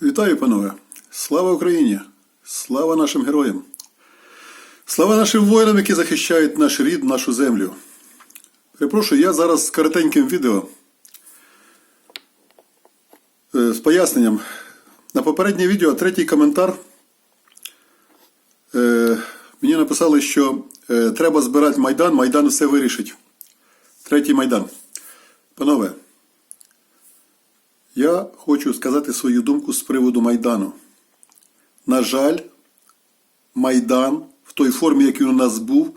Вітаю, панове! Слава Україні! Слава нашим героям! Слава нашим воїнам, які захищають наш рід, нашу землю. Перепрошую, я зараз з коротеньким відео е, з поясненням. На попереднє відео третій коментар. Е, Мені написали, що е, треба збирати Майдан, Майдан все вирішить. Третій Майдан. Панове, я хочу сказати свою думку з приводу Майдану. На жаль, Майдан в той формі, який у нас був,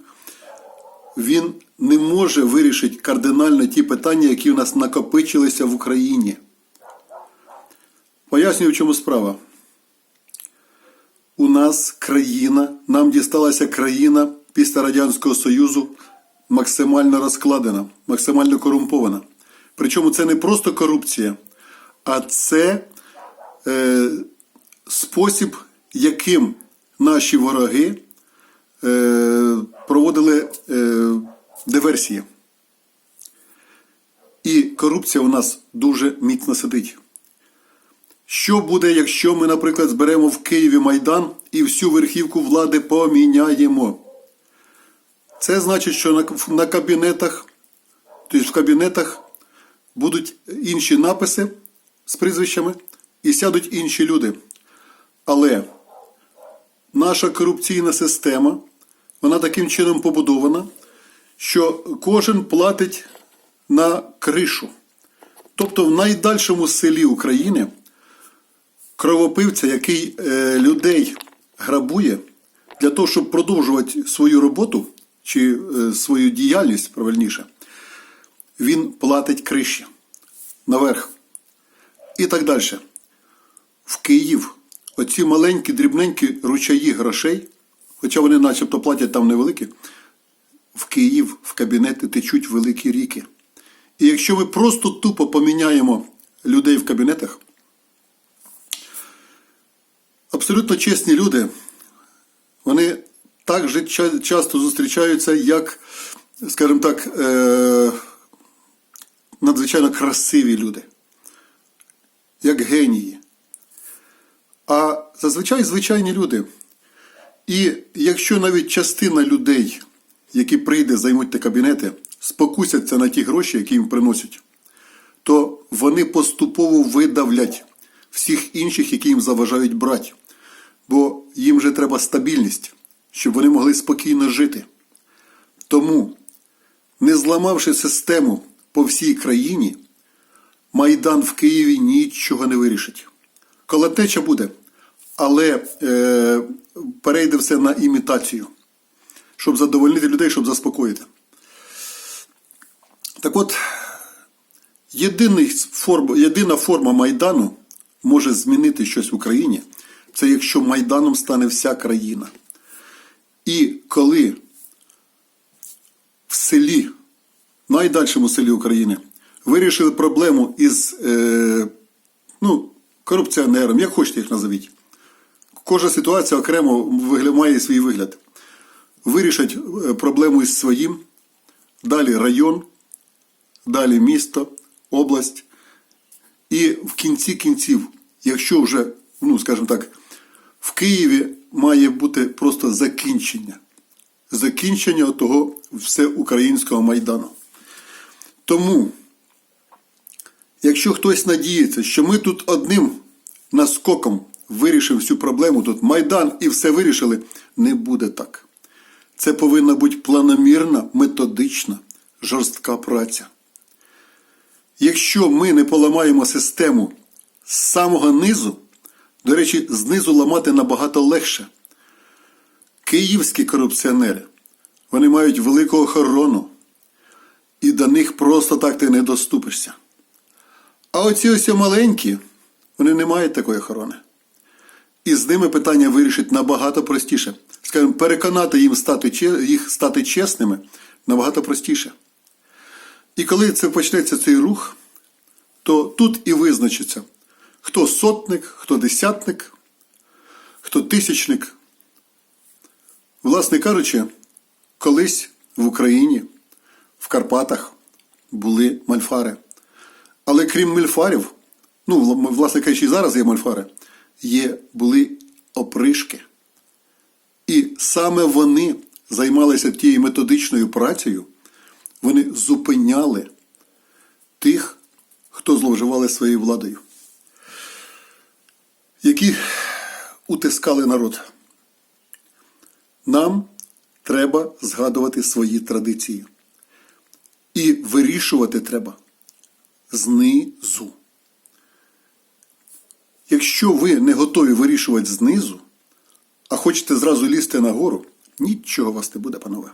він не може вирішити кардинально ті питання, які у нас накопичилися в Україні. Пояснюю, в чому справа. У нас країна, нам дісталася країна після Радянського Союзу максимально розкладена, максимально корумпована. Причому це не просто корупція, а це е, спосіб, яким наші вороги е, проводили е, диверсії. І корупція у нас дуже міцно сидить. Що буде, якщо ми, наприклад, зберемо в Києві Майдан і всю верхівку влади поміняємо? Це значить, що на, на кабінетах, тобто в кабінетах будуть інші написи з прізвищами і сядуть інші люди. Але наша корупційна система, вона таким чином побудована, що кожен платить на кришу. Тобто в найдальшому селі України кровопивця, який е, людей грабує для того, щоб продовжувати свою роботу чи е, свою діяльність правильніше, він платить криші наверх. І так далі. В Київ оці маленькі, дрібненькі ручаї грошей, хоча вони начебто платять там невеликі, в Київ в кабінети течуть великі ріки. І якщо ми просто тупо поміняємо людей в кабінетах, абсолютно чесні люди, вони так же часто зустрічаються, як, скажімо так, е- надзвичайно красиві люди, як генії. А зазвичай звичайні люди. І якщо навіть частина людей, які прийде, займуть ті кабінети, спокусяться на ті гроші, які їм приносять, то вони поступово видавлять всіх інших, які їм заважають брати. Бо їм же треба стабільність, щоб вони могли спокійно жити. Тому, не зламавши систему по всій країні, Майдан в Києві нічого не вирішить. Колотеча буде, але е, перейде все на імітацію, щоб задовольнити людей, щоб заспокоїти. Так от, єдиний форм, єдина форма Майдану може змінити щось в Україні, це якщо Майданом стане вся країна. І коли в селі, найдальшому селі України, вирішили проблему із е, ну, корупціонером, як хочете їх назовіть. Кожна ситуація окремо має свій вигляд. Вирішать е, проблему із своїм, далі район, далі місто, область. І в кінці кінців, якщо вже, ну скажімо так, в Києві має бути просто закінчення. Закінчення того всеукраїнського майдану. Тому, якщо хтось надіється, що ми тут одним наскоком вирішимо всю проблему, тут Майдан і все вирішили, не буде так. Це повинна бути планомірна, методична, жорстка праця. Якщо ми не поламаємо систему з самого низу, до речі, знизу ламати набагато легше. Київські корупціонери, вони мають велику охорону, і до них просто так ти не доступишся. А оці ось маленькі, вони не мають такої охорони. І з ними питання вирішить набагато простіше. Скажімо, переконати їм стати, їх стати чесними набагато простіше. І коли це почнеться цей рух, то тут і визначиться, хто сотник, хто десятник, хто тисячник. Власне кажучи, колись в Україні, в Карпатах були мальфари. Але крім мальфарів, ну, власне кажучи, і зараз є мольфари, є, були опришки. І саме вони займалися тією методичною працею, вони зупиняли тих, хто зловживали своєю владою, які утискали народ. Нам треба згадувати свої традиції. І вирішувати треба знизу. Якщо ви не готові вирішувати знизу, а хочете зразу лізти нагору, нічого вас не буде, панове.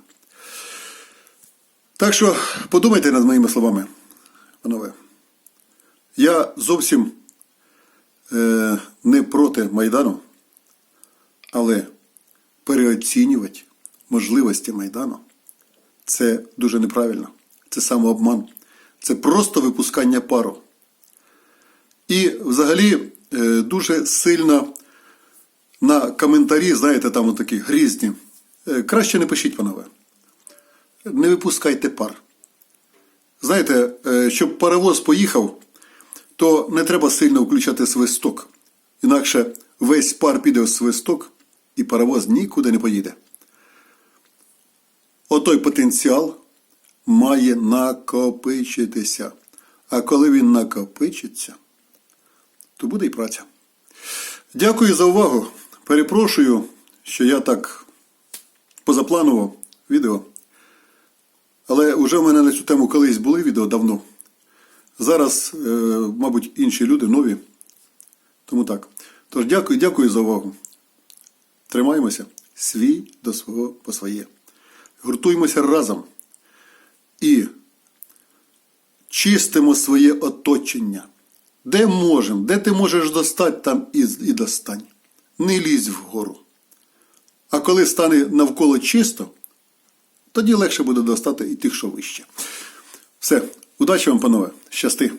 Так що подумайте над моїми словами, панове. Я зовсім е, не проти Майдану, але переоцінювати можливості Майдану це дуже неправильно. Це самообман. Це просто випускання пару. І взагалі е, дуже сильно на коментарі, знаєте, там такі грізні. Е, Краще не пишіть, панове. Не випускайте пар. Знаєте, е, щоб паровоз поїхав, то не треба сильно включати свисток. Інакше весь пар піде в свисток, і паровоз нікуди не поїде. Отой потенціал має накопичитися. А коли він накопичиться, то буде і праця. Дякую за увагу. Перепрошую, що я так позапланував відео. Але вже в мене на цю тему колись були відео давно. Зараз, е, мабуть, інші люди нові. Тому так. Тож дякую, дякую за увагу. Тримаємося свій до свого по своє. Гуртуємося разом і чистимо своє оточення. Де можемо, де ти можеш достати, там і, і достань. Не лізь вгору. А коли стане навколо чисто, тоді легше буде достати і тих, що вище. Все, удачі вам, панове, щасти!